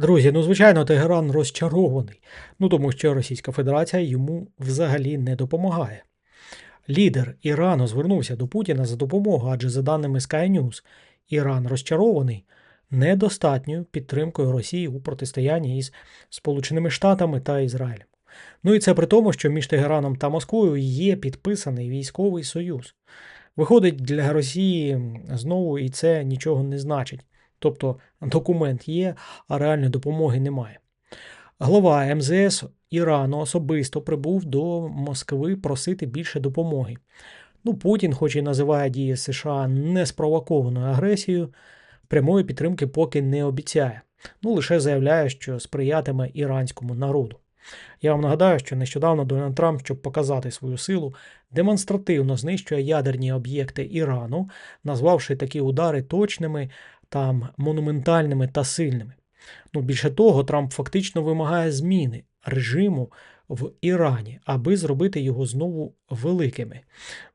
Друзі, ну звичайно, Тегеран розчарований, ну тому що Російська Федерація йому взагалі не допомагає. Лідер Ірану звернувся до Путіна за допомогою, адже за даними Sky News, Іран розчарований недостатньою підтримкою Росії у протистоянні із Сполученими Штатами та Ізраїлем. Ну і це при тому, що між Тегераном та Москвою є підписаний військовий союз. Виходить, для Росії знову і це нічого не значить. Тобто документ є, а реальної допомоги немає. Глава МЗС Ірану особисто прибув до Москви просити більше допомоги. Ну, Путін, хоч і називає дії США неспровокованою агресією, прямої підтримки поки не обіцяє. Ну, лише заявляє, що сприятиме іранському народу. Я вам нагадаю, що нещодавно Дональд Трамп, щоб показати свою силу, демонстративно знищує ядерні об'єкти Ірану, назвавши такі удари точними, там монументальними та сильними. Ну, Більше того, Трамп фактично вимагає зміни режиму в Ірані, аби зробити його знову великими.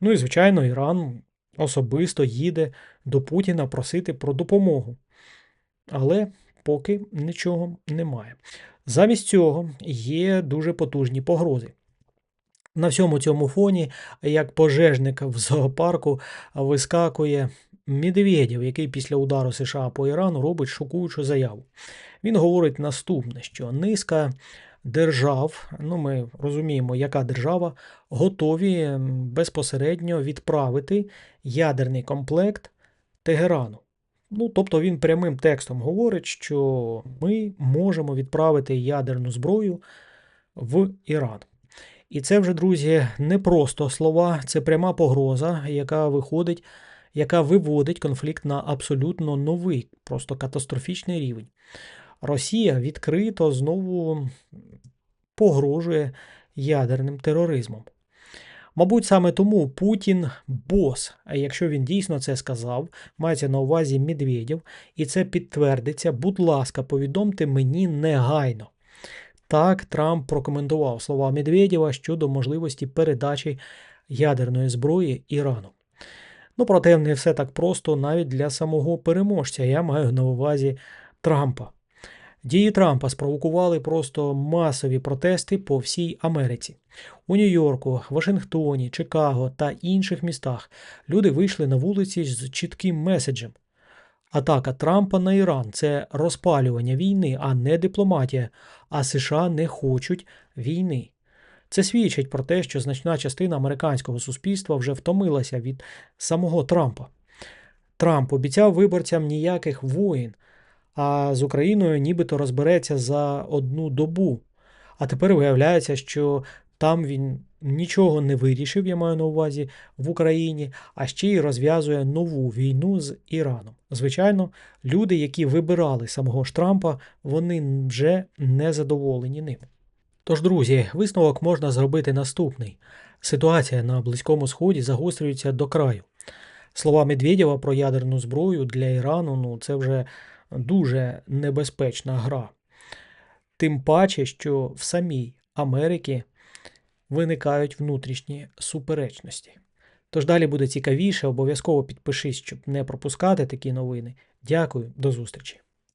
Ну і, звичайно, Іран особисто їде до Путіна просити про допомогу. Але поки нічого немає. Замість цього є дуже потужні погрози. На всьому цьому фоні, як пожежник в зоопарку, вискакує Медведєв, який після удару США по Ірану робить шокуючу заяву. Він говорить наступне: що низка держав, ну ми розуміємо, яка держава, готові безпосередньо відправити ядерний комплект Тегерану. Ну, тобто він прямим текстом говорить, що ми можемо відправити ядерну зброю в Іран. І це вже, друзі, не просто слова, це пряма погроза, яка виходить, яка виводить конфлікт на абсолютно новий, просто катастрофічний рівень. Росія відкрито знову погрожує ядерним тероризмом. Мабуть, саме тому Путін бос, а якщо він дійсно це сказав, мається на увазі Медведєв, і це підтвердиться, будь ласка, повідомте мені негайно. Так, Трамп прокоментував слова Медведєва щодо можливості передачі ядерної зброї Ірану. Ну, проте не все так просто навіть для самого переможця. Я маю на увазі Трампа. Дії Трампа спровокували просто масові протести по всій Америці. У Нью-Йорку, Вашингтоні, Чикаго та інших містах люди вийшли на вулиці з чітким меседжем. Атака Трампа на Іран це розпалювання війни, а не дипломатія, а США не хочуть війни. Це свідчить про те, що значна частина американського суспільства вже втомилася від самого Трампа. Трамп обіцяв виборцям ніяких воїн, а з Україною нібито розбереться за одну добу. А тепер виявляється, що там він нічого не вирішив, я маю на увазі, в Україні, а ще й розв'язує нову війну з Іраном. Звичайно, люди, які вибирали самого ж Трампа, вони вже не задоволені ним. Тож, друзі, висновок можна зробити наступний: ситуація на Близькому Сході загострюється до краю. Слова Медведєва про ядерну зброю для Ірану ну це вже дуже небезпечна гра. Тим паче, що в самій Америці виникають внутрішні суперечності. Тож далі буде цікавіше, обов'язково підпишись, щоб не пропускати такі новини. Дякую, до зустрічі!